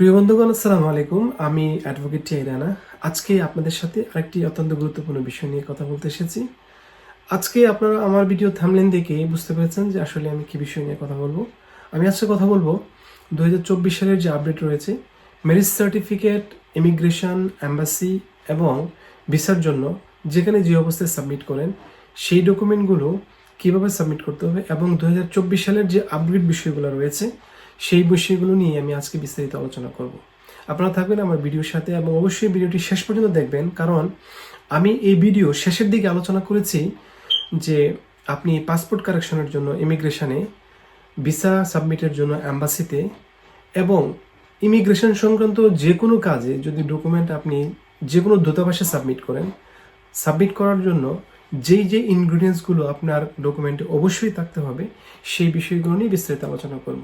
প্রিয় বন্ধুগণ, আসসালামু আলাইকুম। আমি অ্যাডভোকেট টিআই রানা। আজকে আপনাদের সাথে আরেকটি অত্যন্ত গুরুত্বপূর্ণ বিষয় নিয়ে কথা বলতে এসেছি। আজকে আপনারা আমার ভিডিও থামলেন দেখে বুঝতে পেরেছেন যে আসলে আমি কি বিষয় নিয়ে কথা বলব। আমি আজকে কথা বলব দু হাজার চব্বিশ সালের যে আপডেট রয়েছে ম্যারেজ সার্টিফিকেট ইমিগ্রেশন অ্যাম্বাসি এবং ভিসার জন্য যেখানে যে অবস্থায় সাবমিট করেন, সেই ডকুমেন্টগুলো কীভাবে সাবমিট করতে হবে এবং দু হাজার চব্বিশ সালের যে আপডেট বিষয়গুলো রয়েছে সেই বিষয়গুলো নিয়ে আমি আজকে বিস্তারিত আলোচনা করব। আপনারা থাকবেন আমার ভিডিওর সাথে এবং অবশ্যই ভিডিওটি শেষ পর্যন্ত দেখবেন, কারণ আমি এই ভিডিও শেষের দিকে আলোচনা করেছি যে আপনি পাসপোর্ট কারেকশনের জন্য ইমিগ্রেশনে, ভিসা সাবমিটের জন্য অ্যাম্বাসিতে এবং ইমিগ্রেশন সংক্রান্ত যে কোনো কাজে যদি ডকুমেন্ট আপনি যে কোনো দূতাবাসে সাবমিট করেন, সাবমিট করার জন্য যেই যে ইনগ্রিডিয়েন্টসগুলো আপনার ডকুমেন্টে অবশ্যই থাকতে হবে, সেই বিষয়গুলো নিয়ে বিস্তারিত আলোচনা করব।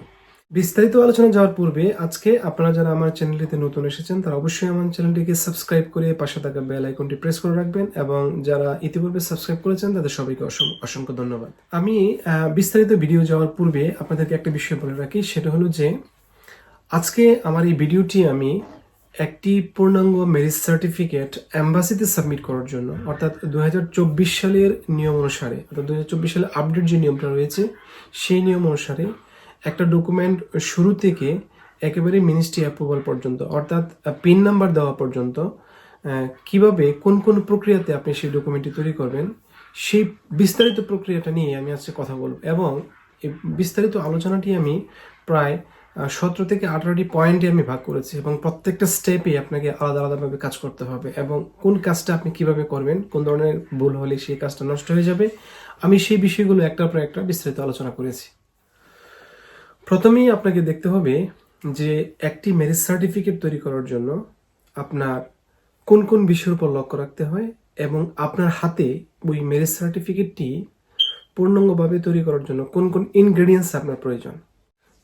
বিস্তারিত আলোচনা যাওয়ার পূর্বে আজকে আপনারা যারা আমার চ্যানেলটিতে নতুন এসেছেন, তারা অবশ্যই আমার চ্যানেলটিকে সাবস্ক্রাইব করে পাশে থাকা বেল আইকনটি প্রেস করে রাখবেন এবং যারা ইতিপূর্বে সাবস্ক্রাইব করেছেন, তাদের সবাইকে অসংখ্য ধন্যবাদ। আমি বিস্তারিত ভিডিও যাওয়ার পূর্বে আপনাদেরকে একটা বিষয় বলে রাখি, সেটা হলো যে আজকে আমার এই ভিডিওটি আমি একটি পূর্ণাঙ্গ ম্যারেজ সার্টিফিকেট অ্যাম্বাসিতে সাবমিট করার জন্য, অর্থাৎ দু হাজার চব্বিশ সালের নিয়ম অনুসারে, অর্থাৎ দু সালের আপডেট যে নিয়মটা রয়েছে, সেই নিয়ম অনুসারে একটা ডকুমেন্ট শুরু থেকে একেবারে মিনিস্ট্রি অ্যাপ্রুভাল পর্যন্ত, অর্থাৎ পিন নাম্বার দেওয়া পর্যন্ত কীভাবে, কোন কোন প্রক্রিয়াতে আপনি সেই ডকুমেন্টটি তৈরি করবেন, সেই বিস্তারিত প্রক্রিয়াটা নিয়ে আমি আজকে কথা বলব। এবং এই বিস্তারিত আলোচনাটি আমি প্রায় সতেরো থেকে আঠারোটি পয়েন্টে আমি ভাগ করেছি এবং প্রত্যেকটা স্টেপে আপনাকে আলাদা আলাদাভাবে কাজ করতে হবে এবং কোন কাজটা আপনি কীভাবে করবেন, কোন ধরনের ভুল হলে সেই কাজটা নষ্ট হয়ে যাবে, আমি সেই বিষয়গুলো একটার পর একটা বিস্তারিত আলোচনা করেছি। প্রথমেই আপনাকে দেখতে হবে যে একটি ম্যারেজ সার্টিফিকেট তৈরি করার জন্য আপনার কোন কোন বিষয়ের উপর লক্ষ্য রাখতে হয় এবং আপনার হাতে ওই ম্যারেজ সার্টিফিকেটটি পূর্ণাঙ্গভাবে তৈরি করার জন্য কোন কোন ইনগ্রেডিয়েন্টস আপনার প্রয়োজন।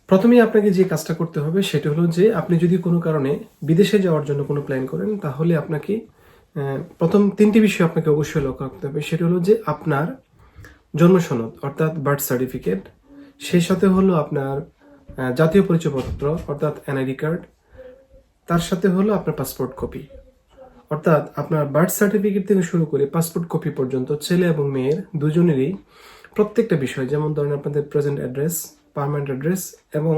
প্রথমেই আপনাকে যে কাজটা করতে হবে সেটা হলো যে আপনি যদি কোনো কারণে বিদেশে যাওয়ার জন্য কোনো প্ল্যান করেন, তাহলে আপনাকে প্রথম তিনটি বিষয় আপনাকে অবশ্যই লক্ষ্য রাখতে হবে। সেটা হলো যে আপনার জন্ম সনদ, অর্থাৎ বার্থ সার্টিফিকেট সেই সাথে হলো আপনার জাতীয় পরিচয়পত্র, অর্থাৎ এনআইডি কার্ড তার সাথে হলো আপনার পাসপোর্ট কপি অর্থাৎ আপনার বার্থ সার্টিফিকেট থেকে শুরু করে পাসপোর্ট কপি পর্যন্ত ছেলে এবং মেয়ের দুজনেরই প্রত্যেকটা বিষয়, যেমন ধরেন আপনাদের প্রেজেন্ট অ্যাড্রেস পারমানেন্ট অ্যাড্রেস এবং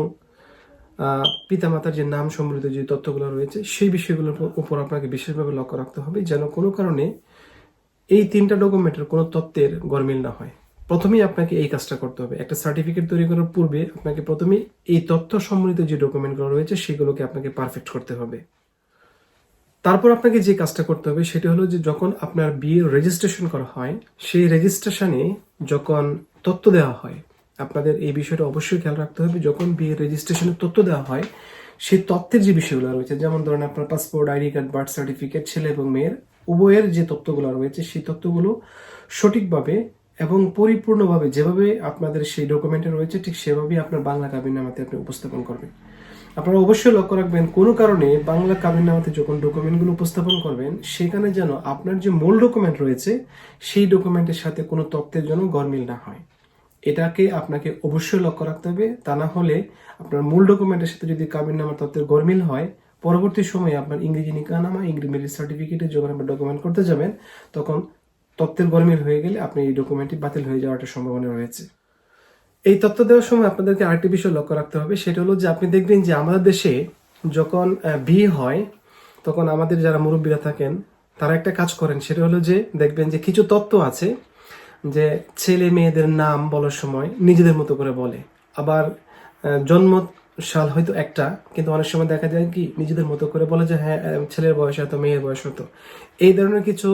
পিতামাতার যে নাম সম্বলিত যে তথ্যগুলো রয়েছে, সেই বিষয়গুলোর উপর আপনাকে বিশেষভাবে লক্ষ্য রাখতে হবে, যেন কোনো কারণে এই তিনটা ডকুমেন্টের কোনো তত্ত্বের গরমিল না হয়। প্রথমেই আপনাকে এই কাজটা করতে হবে। একটা সার্টিফিকেট তৈরি করার পূর্বে আপনাকে প্রথমে এই তথ্য সম্বলিত যে ডকুমেন্টগুলো রয়েছে, সেগুলোকে আপনাকে পারফেক্ট করতে হবে। তারপর আপনাকে যে কাজটা করতে হবে, সেটা হলো যে যখন আপনার বিয়ের রেজিস্ট্রেশন করা হয়, সেই রেজিস্ট্রেশনে যখন তথ্য দেওয়া হয়, আপনাদের এই বিষয়টা অবশ্যই খেয়াল রাখতে হবে, যখন বিয়ের রেজিস্ট্রেশনের তথ্য দেওয়া হয়, সেই তথ্যের যে বিষয়গুলো রয়েছে, যেমন ধরেন আপনার passport ID card birth certificate ছেলে এবং মেয়ের, উভয়ের যে তথ্যগুলো রয়েছে, সেই তথ্যগুলো সঠিকভাবে এবং পরিপূর্ণভাবে যেভাবে আপনাদের সেই ডকুমেন্টে রয়েছে, ঠিক সেভাবেই আপনার বাংলা কাবিননামাতে আপনি উপস্থাপন করবেন। আপনারা অবশ্যই লক্ষ্য রাখবেন, কোনো কারণে বাংলা কাবিননামাতে যখন ডকুমেন্টগুলো উপস্থাপন করবেন, সেখানে যেন আপনার যে মূল ডকুমেন্ট রয়েছে, সেই ডকুমেন্টের সাথে কোনো তত্ত্বের জন্য গরমিল না হয়। এটাকে আপনাকে অবশ্যই লক্ষ্য রাখতে হবে, তা না হলে আপনার মূল ডকুমেন্টের সাথে যদি কাবিননামা তত্ত্বের গরমিল হয়, পরবর্তী সময়ে আপনার ইংরেজি নিকানামা, ইংরেজি ম্যারেজ সার্টিফিকেটে যখন আপনি ডকুমেন্ট করতে যাবেন, তখন তথ্যের গরমিল হয়ে গেলে আপনি এই ডকুমেন্টটি বাতিল হয়ে যাওয়ার একটা সম্ভাবনা রয়েছে। এই তথ্য দেওয়ার সময় আপনাদেরকে আরেকটি বিষয় লক্ষ্য রাখতে হবে, সেটা হলো যে আপনি দেখবেন যে আমাদের দেশে যখন বিয়ে হয়, তখন আমাদের যারা মুরব্বীরা থাকেন, তারা একটা কাজ করেন, সেটা হলো যে দেখবেন যে কিছু তত্ত্ব আছে যে ছেলে মেয়েদের নাম বলার সময় নিজেদের মতো করে বলে। আবার জন্ম সাল হয়তো একটা, কিন্তু অনেক সময় দেখা যায় কি, নিজেদের মতো করে বলে যে হ্যাঁ ছেলের বয়স হয়তো, মেয়ের বয়স হতো এই ধরনের কিছু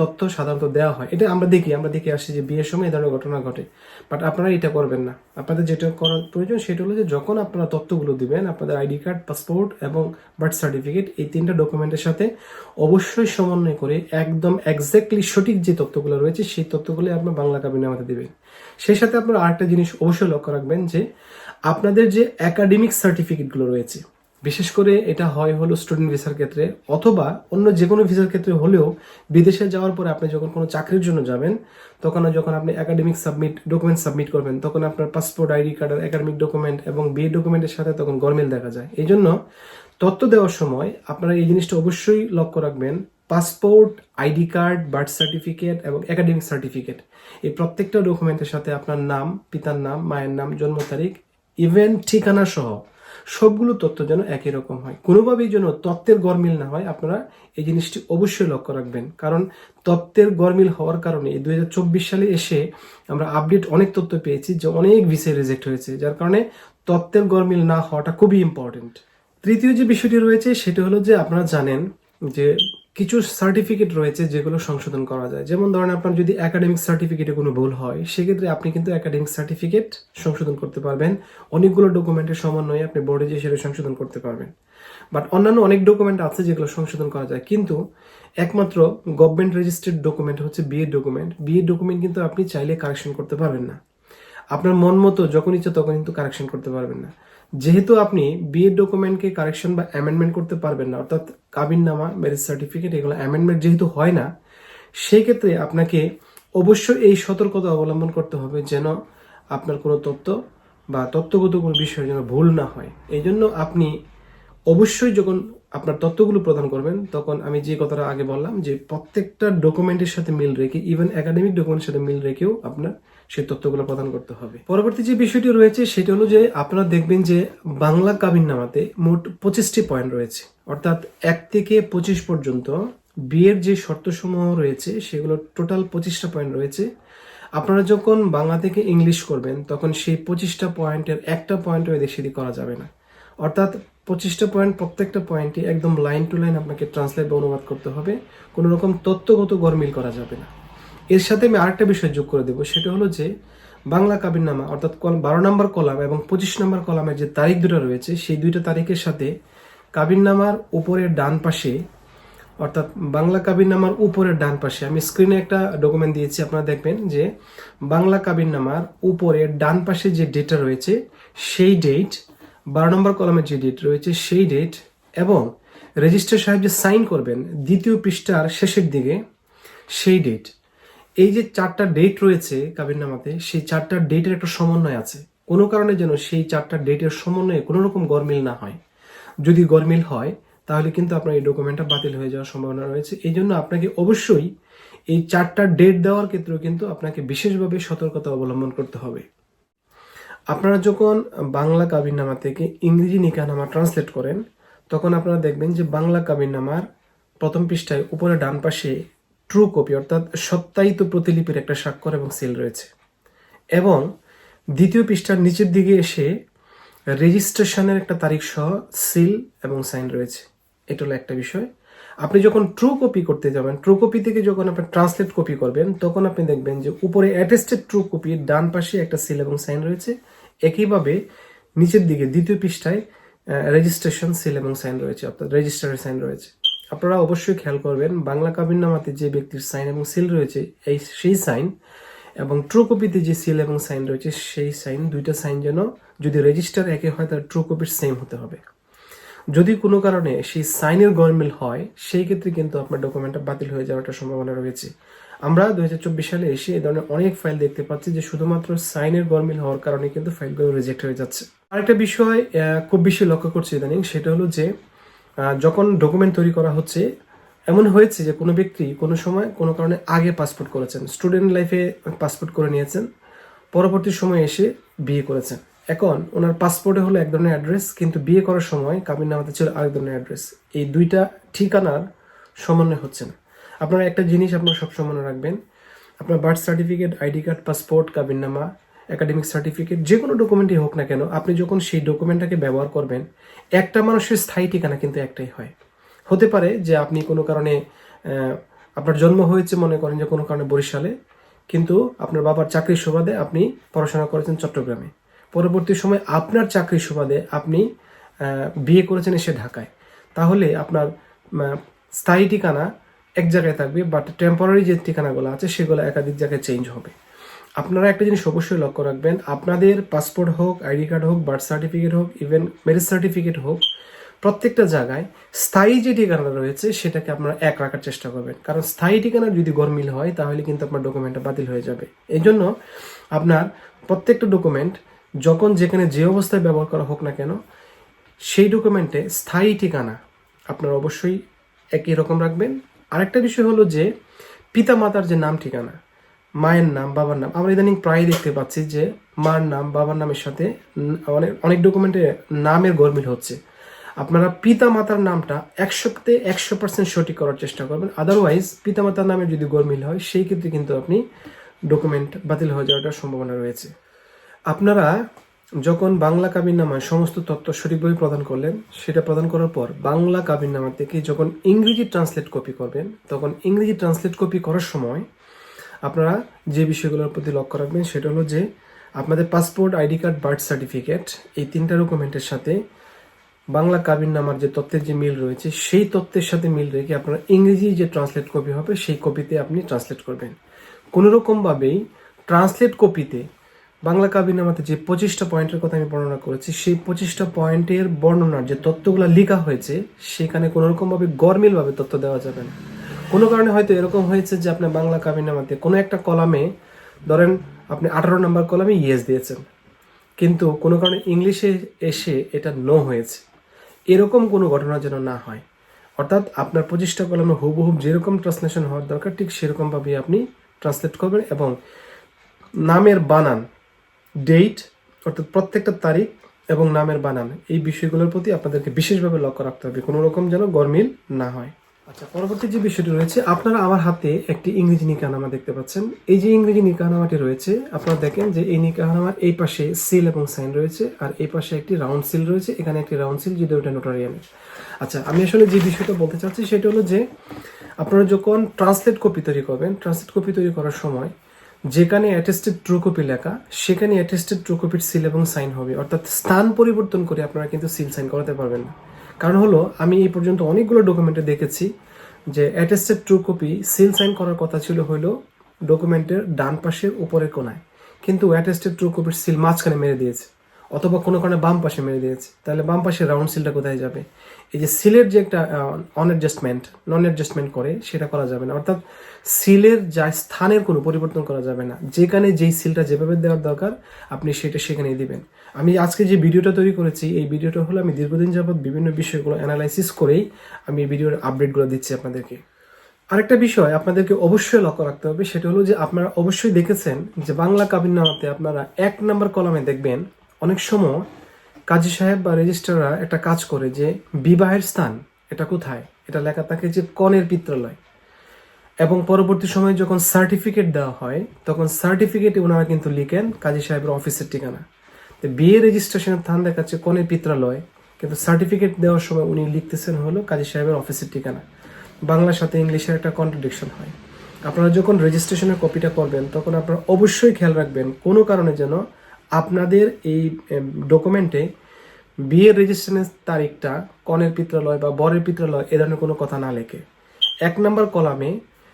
তথ্য সাধারণত দেওয়া হয়। এটা আমরা দেখি, আমরা দেখে আসি যে বিয়ের সময় এই ধরনের ঘটনা ঘটে। বাট আপনারা এটা করবেন না। আপনাদের যেটা করার প্রয়োজন সেটা হলো যে যখন আপনারা তথ্যগুলো দিবেন, আপনাদের আইডি কার্ড, পাসপোর্ট এবং বার্থ সার্টিফিকেট, এই তিনটা ডকুমেন্টের সাথে অবশ্যই সমন্বয় করে একদম এক্স্যাক্টলি সঠিক যে তথ্যগুলো রয়েছে, সেই তথ্যগুলো আপনার বাংলা কাবিনে আমাদের দেবেন। সেই সাথে আপনারা আরেকটা জিনিস অবশ্যই লক্ষ্য রাখবেন যে আপনাদের যে একাডেমিক সার্টিফিকেটগুলো রয়েছে বিশেষ করে এটা হয় হলো স্টুডেন্ট ভিসার ক্ষেত্রে, অথবা অন্য যে কোনো ভিসার ক্ষেত্রে হলেও বিদেশে যাওয়ার পরে আপনি যখন কোনো চাকরির জন্য যাবেন, তখন যখন আপনি একাডেমিক সাবমিট ডকুমেন্ট সাবমিট করবেন, তখন আপনার passport ID card academic document এবং বিয়ে ডকুমেন্টের সাথে তখন গরমিল দেখা যায়। এই জন্য তথ্য দেওয়ার সময় আপনারা এই জিনিসটা অবশ্যই লক্ষ্য রাখবেন passport ID card birth certificate এবং একাডেমিক সার্টিফিকেট এই প্রত্যেকটা ডকুমেন্টের সাথে আপনার নাম, পিতার নাম, মায়ের নাম, জন্ম তারিখ ইভেন ঠিকানা সহ সবগুলো তত্ত্ব যেন একই রকম হয়। কোনোভাবেই যেন তত্ত্বের গরমিল না হয়, আপনারা এই জিনিসটি অবশ্যই লক্ষ্য রাখবেন। কারণ তত্ত্বের গরমিল হওয়ার কারণে এই দুই হাজার চব্বিশ সালে এসে আমরা আপডেট অনেক তথ্য পেয়েছি যে অনেক ভিসে রিজেক্ট হয়েছে, যার কারণে তত্ত্বের গরমিল না হওয়াটা খুবই ইম্পর্টেন্ট তৃতীয় যে বিষয়টি রয়েছে, সেটি হলো যে আপনারা জানেন যে কিছু সার্টিফিকেট রয়েছে যেগুলো সংশোধন করা যায়। যেমন ধরেন আপনার যদি একাডেমিক সার্টিফিকেটে কোনো ভুল হয়, সেক্ষেত্রে আপনি কিন্তু একাডেমিক সার্টিফিকেট সংশোধন করতে পারবেন। অনেকগুলো ডকুমেন্টের সমন্বয়ে আপনি বোর্ডে যে সেটা সংশোধন করতে পারবেন। বাট অন্যান্য অনেক ডকুমেন্ট আছে যেগুলো সংশোধন করা যায়। কিন্তু একমাত্র গভর্নমেন্ট রেজিস্টার্ড ডকুমেন্ট হচ্ছে বিএড ডকুমেন্ট বিএড ডকুমেন্ট কিন্তু আপনি চাইলে কারেকশন করতে পারবেন না। আপনার মন মতো যখন ইচ্ছা তখন কিন্তু কারেকশন করতে পারবেন না। যেহেতু আপনি বিএড ডকুমেন্টকে কারেকশন বা অ্যামেন্ডমেন্ট করতে পারবেন না, অর্থাৎ কাবিননামা ম্যারেজ সার্টিফিকেট এগুলো অ্যামেন্ডমেন্ট যেহেতু হয় না, সেই ক্ষেত্রে আপনাকে অবশ্যই এই সতর্কতা অবলম্বন করতে হবে যেন আপনার কোনো তত্ত্ব বা তত্ত্বগত কোনো বিষয় যেন ভুল না হয়। এই জন্য আপনি অবশ্যই যখন আপনার তথ্যগুলো প্রদান করবেন, তখন আমি যে কথাটা আগে বললাম যে প্রত্যেকটা ডকুমেন্টের সাথে মিল রেখে ইভেন একাডেমিক ডকুমেন্টের সাথে মিল রেখেও আপনার সেই তথ্যগুলো প্রদান করতে হবে। পরবর্তী যে বিষয়টি রয়েছে, সেটা হলো যে আপনারা দেখবেন যে বাংলা কাবিননামাতে মোট পঁচিশটি পয়েন্ট রয়েছে। অর্থাৎ এক থেকে পঁচিশ পর্যন্ত বিয়ের যে শর্তসমূহ রয়েছে, সেগুলো টোটাল পঁচিশটা পয়েন্ট রয়েছে। আপনারা যখন বাংলা থেকে ইংলিশ করবেন, তখন সেই পঁচিশটা পয়েন্টের একটা পয়েন্টও এদিক সেদিক করা যাবে না। অর্থাৎ পঁচিশটা পয়েন্ট প্রত্যেকটা পয়েন্টে একদম লাইন টু লাইন আপনাকে ট্রান্সলেট বা অনুবাদ করতে হবে। কোনো রকম তত্ত্বগত গরমিল করা যাবে না। এর সাথে আমি আরেকটা বিষয় যোগ করে দেবো, সেটা হলো যে বাংলা কাবিননামা, অর্থাৎ কল বারো নম্বর কলাম এবং পঁচিশ নম্বর কলামের যে তারিখ দুটো রয়েছে, সেই দুইটা তারিখের সাথে কাবিননামার উপরের ডান পাশে, অর্থাৎ বাংলা কাবিননামার উপরের ডান পাশে, আমি স্ক্রিনে একটা ডকুমেন্ট দিয়েছি, আপনারা দেখবেন যে বাংলা কাবিননামার উপরের ডান পাশে যে ডেটটা রয়েছে, সেই ডেট বারো নম্বর কলামের যে ডেট রয়েছে, সেই ডেট এবং রেজিস্টার সাহেব যে সাইন করবেন দ্বিতীয় পৃষ্ঠার শেষের দিকে, সেই ডেট এই যে চারটা ডেট রয়েছে কাবিননামাতে সেই চারটা ডেটের একটা সমন্বয় আছে। কোনো কারণে যেন সেই চারটা ডেটের সমন্বয়ে কোনো রকম গরমিল না হয়। যদি গরমিল হয়, তাহলে কিন্তু আপনার এই ডকুমেন্টটা বাতিল হয়ে যাওয়ার সম্ভাবনা রয়েছে। এই জন্য আপনাকে অবশ্যই এই চারটা ডেট দেওয়ার ক্ষেত্রেও কিন্তু আপনাকে বিশেষভাবে সতর্কতা অবলম্বন করতে হবে। আপনারা যখন বাংলা কাবিননামা থেকে ইংরেজি নিকানামা ট্রান্সলেট করেন, তখন আপনারা দেখবেন যে বাংলা কাবিননামার প্রথম পৃষ্ঠায় উপরে ডান পাশে ট্রু কপি অর্থাৎ সত্যায়িত প্রতিলিপির একটা স্বাক্ষর এবং সিল রয়েছে। এবং দ্বিতীয় পৃষ্ঠার নিচের দিকে এসে রেজিস্ট্রেশনের একটা তারিখ সহ সিল এবং সাইন রয়েছে। এটা হলো একটা বিষয়। আপনি যখন ট্রু কপি করতে যাবেন ট্রু কপি থেকে যখন আপনি ট্রান্সলেট কপি করবেন, তখন আপনি দেখবেন যে উপরে অ্যাটেস্টেড ট্রু কপির ডান পাশে একটা সিল এবং সাইন রয়েছে। একইভাবে নিচের দিকে, দ্বিতীয় পৃষ্ঠায় রেজিস্ট্রেশন সিল এবং সাইন রয়েছে। অর্থাৎ রেজিস্টারের সাইন রয়েছে। আপনারা অবশ্যই খেয়াল করবেন, বাংলা কাবিননামাতে যে ব্যক্তির সাইন এবং সিল রয়েছে, এই সেই সাইন এবং ট্রু কপিতে যে সিল এবং সাইন রয়েছে, সেই সাইন দুইটা সাইন যেন যদি রেজিস্টার একে হয়, তার ট্রু কপির সেম হতে হবে। যদি কোনো কারণে সেই সাইনের গরমিল হয়, সেই ক্ষেত্রে কিন্তু আপনার ডকুমেন্টটা বাতিল হয়ে যাওয়ার একটা সম্ভাবনা রয়েছে। আমরা দু হাজার চব্বিশ সালে এসে এই ধরনের অনেক ফাইল দেখতে পাচ্ছি যে শুধুমাত্র সাইনের গরমিল হওয়ার কারণে কিন্তু ফাইলগুলো রিজেক্ট হয়ে যাচ্ছে। আরেকটা বিষয় খুব বেশি লক্ষ্য করছি ইদানিং, সেটা হলো যে যখন ডকুমেন্ট তৈরি করা হচ্ছে, এমন হয়েছে যে কোনো ব্যক্তি কোনো সময় কোনো কারণে আগে পাসপোর্ট করেছেন স্টুডেন্ট লাইফে পাসপোর্ট করে নিয়েছেন, পরবর্তী সময়ে এসে বিয়ে করেছেন। এখন ওনার পাসপোর্টে হলো এক ধরনের অ্যাড্রেস কিন্তু বিয়ে করার সময় কাবিন নামাতে ছিল আরেক ধরনের অ্যাড্রেস এই দুইটা ঠিকানার সমন্বয় হচ্ছে না। আপনারা একটা জিনিস আপনারা সবসময় মনে রাখবেন, আপনার birth certificate ID card passport কাবিননামা academic certificate যে কোনো ডকুমেন্টই হোক না কেন, আপনি যখন সেই ডকুমেন্টটাকে ব্যবহার করবেন, একটা মানুষের স্থায়ী ঠিকানা কিন্তু একটাই হয়। হতে পারে যে আপনি কোনো কারণে আপনার জন্ম হয়েছে মনে করেন যে কোনো কারণে বরিশালে, কিন্তু আপনার বাবার চাকরির সুবাদে আপনি পড়াশোনা করেছেন চট্টগ্রামে। পরবর্তী সময় আপনার চাকরির সুবাদে আপনি বিয়ে করেছেন এসে ঢাকায়। তাহলে আপনার স্থায়ী ঠিকানা এক জায়গায় থাকবে বাট টেম্পোরারি যে ঠিকানাগুলো আছে, সেগুলো একাধিক জায়গায় চেঞ্জ হবে। আপনারা একটা জিনিস অবশ্যই লক্ষ্য রাখবেন, আপনাদের পাসপোর্ট হোক আইডি কার্ড হোক বার্থ সার্টিফিকেট হোক ইভেন ম্যারেজ সার্টিফিকেট হোক, প্রত্যেকটা জায়গায় স্থায়ী যে ঠিকানা রয়েছে, সেটাকে আপনারা এক রাখার চেষ্টা করবেন। কারণ স্থায়ী ঠিকানা যদি গরমিল হয়, তাহলে কিন্তু আপনার ডকুমেন্টটা বাতিল হয়ে যাবে। এই জন্য আপনার প্রত্যেকটা ডকুমেন্ট যখন যেখানে যে অবস্থায় ব্যবহার করা হোক না কেন, সেই ডকুমেন্টে স্থায়ী ঠিকানা আপনার অবশ্যই একই রকম রাখবেন। আরেকটা বিষয় হলো যে পিতা মাতার যে নাম ঠিকানা, মায়ের নাম, বাবার নাম, আমরা ইদানিং প্রায় দেখতে পাচ্ছি যে মার নাম, বাবার নামের সাথে অনেক অনেক ডকুমেন্টে নামের গরমিল হচ্ছে। আপনারা পিতা মাতার নামটা একশোতে একশো পার্সেন্ট সঠিক করার চেষ্টা করবেন। আদারওয়াইজ পিতা মাতার নামে যদি গরমিল হয়, সেই ক্ষেত্রে কিন্তু আপনি ডকুমেন্ট বাতিল হয়ে যাওয়ার সম্ভাবনা রয়েছে। আপনারা যখন বাংলা কাবিননামায় সমস্ত তথ্য সঠিকভাবে প্রদান করলেন, সেটা প্রদান করার পর বাংলা কাবিননামা থেকে যখন ইংরেজি ট্রান্সলেট কপি করবেন, তখন ইংরেজি ট্রান্সলেট কপি করার সময় আপনারা যে বিষয়গুলোর প্রতি লক্ষ্য রাখবেন, সেটা হলো যে আপনাদের passport, ID card, birth certificate, এই তিনটা ডকুমেন্টের সাথে বাংলা কাবিননামার যে তথ্যের যে মিল রয়েছে, সেই তথ্যের সাথে মিল রেখে আপনার ইংরেজি যে ট্রান্সলেট কপি হবে, সেই কপিতে আপনি ট্রান্সলেট করবেন। কোনোরকমভাবেই ট্রান্সলেট কপিতে বাংলা কাবিন কাবিনামাতে যে পঁচিশটা পয়েন্টের কথা আমি বর্ণনা করেছি, সেই পঁচিশটা পয়েন্টের বর্ণনার যে তথ্যগুলো লেখা হয়েছে, সেখানে কোনোরকমভাবে গরমিলভাবে তথ্য দেওয়া যাবে না। কোনো কারণে হয়তো এরকম হয়েছে যে আপনার বাংলা কাবিন কাবিনামাতে কোনো একটা কলামে, ধরেন আপনি আঠারো নম্বর কলামে ইয়েস দিয়েছেন, কিন্তু কোনো কারণে ইংলিশে এসে এটা নো হয়েছে। এরকম কোনো ঘটনা যেন না হয়। অর্থাৎ আপনার পঁচিশটা কলমে হুবহুব যেরকম ট্রান্সলেশন হওয়ার দরকার, ঠিক সেরকমভাবেই আপনি ট্রান্সলেট করবেন এবং নামের বানান ডেট অর্থাৎ প্রত্যেকটা তারিখ এবং নামের বানান। এই বিষয়গুলোর প্রতি আপনাদেরকে বিশেষভাবে লক্ষ্য রাখতে হবে। কোনো রকম যেন গরমিল না হয়। আচ্ছা পরবর্তী যে বিষয়টি রয়েছে, আপনারা আমার হাতে একটি ইংরেজি নিকানামা দেখতে পাচ্ছেন। এই যে ইংরেজি নিকানামাটি রয়েছে, আপনারা দেখেন যে এই নিকানামার এই পাশে সিল এবং সাইন রয়েছে, আর এই পাশে একটি রাউন্ড সিল রয়েছে। এখানে একটি রাউন্ড সিল যদি ওটা নোটারিয়ানের আচ্ছা আমি আসলে যে বিষয়টা বলতে চাচ্ছি, সেটা হলো যে আপনারা যখন ট্রান্সলেট কপি তৈরি করবেন ট্রান্সলেট কপি তৈরি করার সময় যেখানে অ্যাটেস্টেড ট্রুকপি লেখা সেখানে অ্যাটেস্টেড ট্রুকপির সিল এবং সাইন হবে। অর্থাৎ স্থান পরিবর্তন করে আপনারা কিন্তু সিল সাইন করাতে পারবেন না। কারণ হলো, আমি এই পর্যন্ত অনেকগুলো ডকুমেন্টে দেখেছি যে অ্যাটেস্টেড ট্রুকপি সিল সাইন করার কথা ছিল হলো ডকুমেন্টের ডান পাশের উপরের কোনায়। কিন্তু অ্যাটেস্টেড ট্রুকপির সিল মাঝখানে মেরে দিয়েছে। অথবা কোনো কারণে বাম পাশে মেরে দিয়েছে। তাহলে বাম পাশে রাউন্ড সিলটা কোথায় যাবে? এই যে সিলের যে একটা অন অ্যাডজাস্টমেন্ট নন অ্যাডজাস্টমেন্ট করে, সেটা করা যাবে না। অর্থাৎ সিলের যা স্থানের কোনো পরিবর্তন করা যাবে না। যেখানে যেই সিলটা যেভাবে দেওয়ার দরকার, আপনি সেটা সেখানেই দিবেন। আমি আজকে যে ভিডিওটা তৈরি করেছি, এই ভিডিওটা হলো আমি দীর্ঘদিন যাবৎ বিভিন্ন বিষয়গুলো অ্যানালাইসিস করেই আমি এই ভিডিওর আপডেটগুলো দিচ্ছি আপনাদেরকে। আরেকটা বিষয় আপনাদেরকে অবশ্যই লক্ষ্য রাখতে হবে, সেটা হলো যে আপনারা অবশ্যই দেখেছেন যে বাংলা কাবিননামাতে আপনারা এক নম্বর কলামে দেখবেন অনেক সময় কাজী সাহেব বা রেজিস্ট্রাররা একটা কাজ করে যে বিবাহের স্থান, এটা কোথায়? এটা লেখা থাকে যে কনের পিত্রালয়। এবং পরবর্তী সময়ে যখন সার্টিফিকেট দেওয়া হয়, তখন সার্টিফিকেটে ওনারা কিন্তু লিখেন কাজী সাহেবের অফিসের ঠিকানা। তো বিয়ে রেজিস্ট্রেশনের স্থান দেখাচ্ছে কনের পিত্রালয়, কিন্তু সার্টিফিকেট দেওয়ার সময় উনি লিখতেছেন হলো কাজী সাহেবের অফিসের ঠিকানা। বাংলার সাথে ইংলিশের একটা কন্ট্রাডিকশন হয়। আপনারা যখন রেজিস্ট্রেশনের কপিটা করবেন, তখন আপনারা অবশ্যই খেয়াল রাখবেন কোনো কারণে যেন আপনাদের এই ডকুমেন্টে বিয়ের রেজিস্ট্রেশনের তারিখটা, কনের পিত্রালয় বা বরের পিত্রালয়, এ ধরনের কোনো কথা না লেখে। এক নম্বর কলামে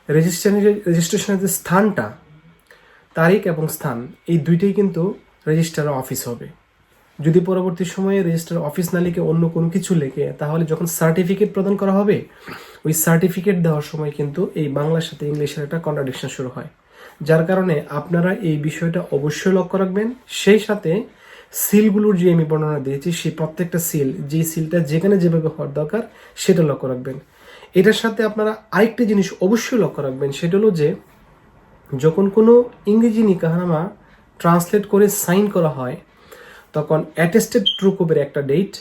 রেজিস্ট্রেশনের রেজিস্ট্রেশনের যে স্থানটা, তারিখ এবং স্থান, এই দুইটাই কিন্তু রেজিস্ট্রার অফিস হবে। যদি পরবর্তী সময়ে রেজিস্ট্রার অফিস না লিখে অন্য কোনো কিছু লেখে, তাহলে যখন সার্টিফিকেট প্রদান করা হবে, ওই সার্টিফিকেট দেওয়ার সময় কিন্তু এই বাংলার সাথে ইংলিশের একটা কন্ট্রাডিকশন শুরু হয়। যার কারণে আপনারা এই বিষয়টা অবশ্যই লক্ষ্য রাখবেন। সেই সাথে সিলগুলোর যে আমি বর্ণনা দিয়েছি, সেই প্রত্যেকটা সিল, যে সিলটা যেখানে যেভাবে হওয়ার দরকার, সেটা লক্ষ্য রাখবেন। এটার সাথে আপনারা আরেকটি জিনিস অবশ্যই লক্ষ্য রাখবেন, সেটা হলো যে যখন কোনো ইংরেজি নিকাহনামা ট্রান্সলেট করে সাইন করা হয়, তখন অ্যাটেস্টেড ট্রু কপির একটা ডেট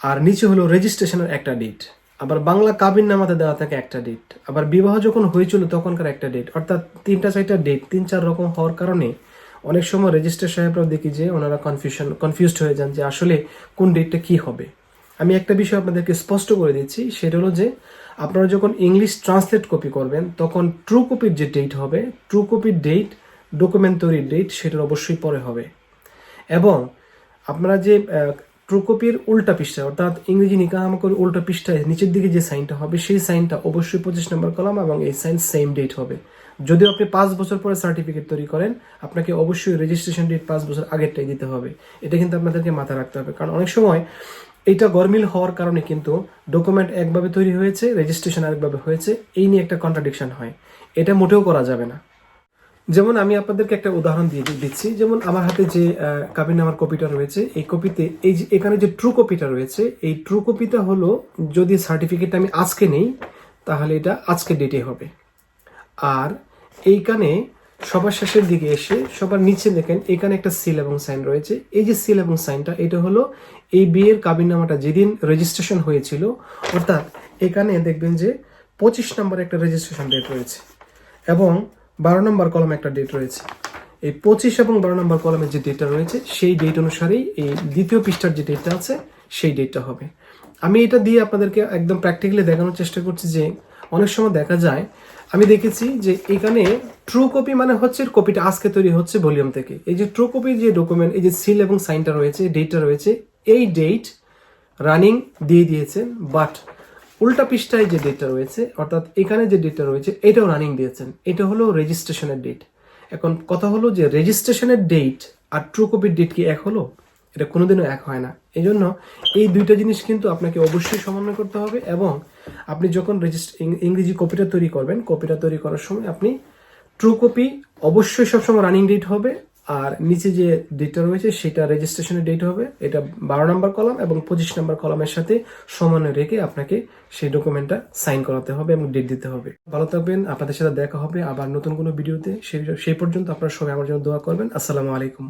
আর নিচে হলো রেজিস্ট্রেশনের একটা ডেট আবার বাংলা কাবিন নামাতে দেওয়া থাকে একটা ডেট আবার বিবাহ যখন হয়েছিল তখনকার একটা ডেট অর্থাৎ তিনটা চারটা ডেট তিন চার রকম হওয়ার কারণে অনেক সময় রেজিস্ট্রার সাহেবরাও দেখি যে ওনারা কনফিউশন কনফিউজড হয়ে যান যে আসলে কোন ডেটটা কি হবে। আমি একটা বিষয় আপনাদেরকে স্পষ্ট করে দিচ্ছি, সেটা হলো যে আপনারা যখন ইংলিশ ট্রান্সলেট কপি করবেন, তখন ট্রু কপির যে ডেট হবে ট্রু কপির ডেট ডকুমেন্ট তৈরির ডেট সেটার অবশ্যই পরে হবে। এবং আপনারা যে ট্রু কপির উল্টা পৃষ্ঠা অর্থাৎ ইংরেজি নিকাহ আমাকের উল্টা পৃষ্ঠায় নিচের দিকে যে সাইনটা হবে, সেই সাইনটা অবশ্যই পঁচিশ নম্বর কলাম এবং এই সাইন সেম ডেট হবে। যদিও আপনি পাঁচ বছর পরে সার্টিফিকেট তৈরি করেন, আপনাকে অবশ্যই রেজিস্ট্রেশন ডেট পাঁচ বছর আগেরটাই দিতে হবে। এটা কিন্তু আপনাদেরকে মাথায় রাখতে হবে, কারণ অনেক সময় এইটা গরমিল হওয়ার কারণে কিন্তু ডকুমেন্ট একভাবে তৈরি হয়েছে রেজিস্ট্রেশন আরেকভাবে হয়েছে, এই নিয়ে একটা কন্ট্রাডিকশন হয়। এটা মোটেও করা যাবে না। যেমন আমি আপনাদেরকে একটা উদাহরণ দিয়ে দিচ্ছি। যেমন আমার হাতে যে কাবিন নামার কপিটা রয়েছে, এই কপিতে, এই যে এখানে যে ট্রু কপিটা রয়েছে, এই ট্রু কপিটা হলো, যদি সার্টিফিকেটটা আমি আজকে নেই, তাহলে এটা আজকে ডেটে হবে। আর এইখানে সবার শেষের দিকে এসে সবার নিচে দেখেন, এখানে একটা সিল এবং সাইন রয়েছে। এই যে সিল এবং সাইনটা এটা হলো এই বিয়ের কাবিননামাটা যেদিন রেজিস্ট্রেশন হয়েছিল, অর্থাৎ এখানে দেখবেন যে পঁচিশ নম্বর একটা রেজিস্ট্রেশন ডেট রয়েছে। এবং বারো নম্বর কলমে একটা ডেট রয়েছে। এই পঁচিশ এবং বারো নম্বর কলমের যে ডেটটা রয়েছে, সেই ডেট অনুসারেই এই দ্বিতীয় পৃষ্ঠার যে ডেটটা আছে, সেই ডেটটা হবে। আমি এটা দিয়ে আপনাদেরকে একদম প্র্যাকটিক্যালি দেখানোর চেষ্টা করছি যে অনেক সময় দেখা যায়, আমি দেখেছি যে এখানে ট্রু কপি মানে হচ্ছে কপিটা আজকে তৈরি হচ্ছে ভলিউম থেকে। এই যে ট্রু কপির যে ডকুমেন্ট এই যে সিল এবং সাইনটা রয়েছে ডেটটা রয়েছে, এই ডেট রানিং দিয়ে দিয়েছেন বাট উল্টা পৃষ্ঠায় যে ডেটটা রয়েছে, অর্থাৎ এখানে যে ডেটটা রয়েছে, এটাও রানিং দিয়েছেন। এটা হলো রেজিস্ট্রেশনের ডেট এখন কথা হলো যে রেজিস্ট্রেশনের ডেট আর ট্রু কপির ডেট কি এক হলো? এটা কোনোদিনও এক হয় না। এই জন্য এই দুইটা জিনিস কিন্তু আপনাকে অবশ্যই সমন্বয় করতে হবে এবং আপনি যখন রেজিস্ট ইংরেজি কপিটা তৈরি করবেন কপিটা তৈরি করার সময় আপনি ট্রু কপি অবশ্যই সবসময় রানিং ডেট হবে। আর নিচে যে ডেটটা রয়েছে, সেটা রেজিস্ট্রেশনের ডেট হবে। এটা বারো নম্বর কলাম এবং পঁচিশ নম্বর কলামের সাথে সমানে রেখে আপনাকে সেই ডকুমেন্টটা সাইন করাতে হবে এবং ডেট দিতে হবে। ভালো থাকবেন, আপনাদের সাথে দেখা হবে আবার নতুন কোনো ভিডিওতে সেই সেই পর্যন্ত আপনারা সবাই আমার জন্য দোয়া করবেন। আসসালামু আলাইকুম।